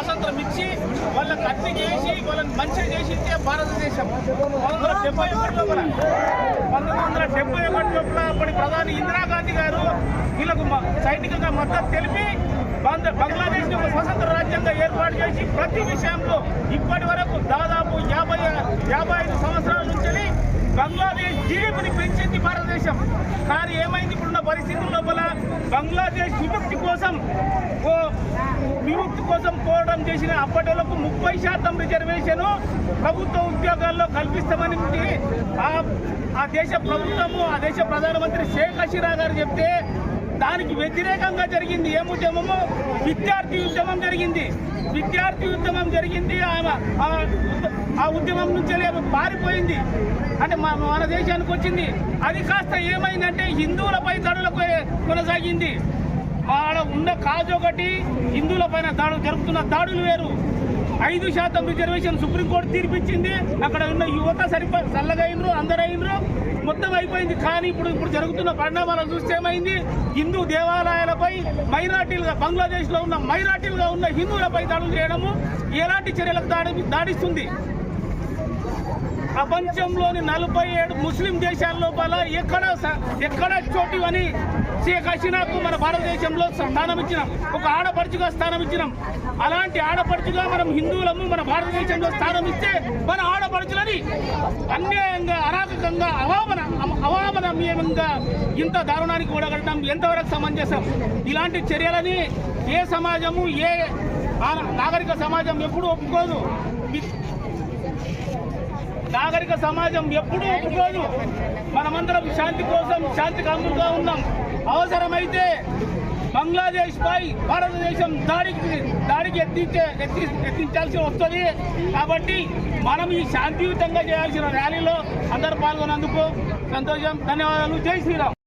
స్వాతంత్రం ఇచ్చి వాళ్ళకి అన్ని చేసి వాళ్ళని మంచిగా ఇచ్చే భారతదేశం. పంతొమ్మిది వందల డెబ్బై ఒకటి లోపల పంతొమ్మిది వందల డెబ్బై ఒకటి లోపల అప్పటి ప్రధాని ఇందిరాగాంధీ గారు వీళ్ళకు సైనికంగా మద్దతు తెలిపి బంగ్లాదేశ్ ఒక స్వతంత్ర రాజ్యంగా ఏర్పాటు చేసి ప్రతి విషయంలో ఇప్పటి వరకు దాదాపు యాభై యాభై ఐదు సంవత్సరాల నుంచి బంగ్లాదేశ్ జీడిపిని పెంచింది భారతదేశం. కానీ ఏమైంది ఇప్పుడున్న పరిస్థితుల లోపల? బంగ్లాదేశ్ విముక్తి కోసం ఓ విముక్తి కోసం పోవడం చేసిన అప్పటిలకు ముప్పై శాతం రిజర్వేషన్ ప్రభుత్వ ఉద్యోగాల్లో కల్పిస్తామని ఆ- దేశ ప్రభుత్వము ఆ దేశ ప్రధానమంత్రి షేక్ హసీనా గారు చెప్తే దానికి వ్యతిరేకంగా జరిగింది. ఏం ఉద్యమము? విద్యార్థి ఉద్యమం జరిగింది. విద్యార్థి ఉద్యమం జరిగింది. ఆమె ఆ- ఆ ఉద్యమం నుంచి ఆమె పారిపోయింది. అంటే మా మన దేశానికి వచ్చింది. అది కాస్త ఏమైందంటే హిందువులపై దాడులకు కొనసాగింది. ఆడ ఉన్న కాజు ఒకటి హిందువుల పైన దాడులు జరుగుతున్న దాడులు వేరు. ఐదు శాతం రిజర్వేషన్ సుప్రీంకోర్టు తీర్పిచ్చింది. అక్కడ ఉన్న యువత సరిప చల్లగైనరు అందరైనరు మొత్తం అయిపోయింది. కానీ ఇప్పుడు ఇప్పుడు జరుగుతున్న పరిణామాలను చూస్తే ఏమైంది? హిందూ దేవాలయాలపై మైనార్టీలుగా బంగ్లాదేశ్లో ఉన్న మైనార్టీలుగా ఉన్న హిందువులపై దాడులు చేయడము ఎలాంటి చర్యలకు దాడి దాడిస్తుంది? ప్రపంచంలోని నలభై ఏడు ముస్లిం దేశాల లోపల ఎక్కడ ఎక్కడ చోటు అని షేక్ హసీనాకు మన భారతదేశంలో స్థానం ఇచ్చినాం ఒక ఆడపడుచుగా స్థానం ఇచ్చినాం అలాంటి ఆడపడుచుగా మనం హిందువులము మన భారతదేశంలో స్థానం ఇస్తే మన ఆడపడుచులని అన్యాయంగా అరాచకంగా అవామన అవామనమీయంగా ఇంత దారుణానికి కూడగట్టడం ఎంతవరకు సమంజసం? ఇలాంటి చర్యలని ఏ సమాజము ఏ నాగరిక సమాజం ఎప్పుడూ ఒప్పుకోదు. నాగరిక సమాజం ఎప్పుడూ ఒప్పుకోదు మనమందరం శాంతి కోసం శాంతి కాముగా ఉన్నాం. అవసరమైతే బంగ్లాదేశ్ పై భారతదేశం దాడికి దాడికి ఎత్తించే ఎత్తి ఎత్తించాల్సి వస్తుంది. కాబట్టి మనం ఈ శాంతియుతంగా చేయాల్సిన ర్యాలీలో అందరు పాల్గొన్నందుకు సంతోషం. ధన్యవాదాలు. జై శ్రీరామ్.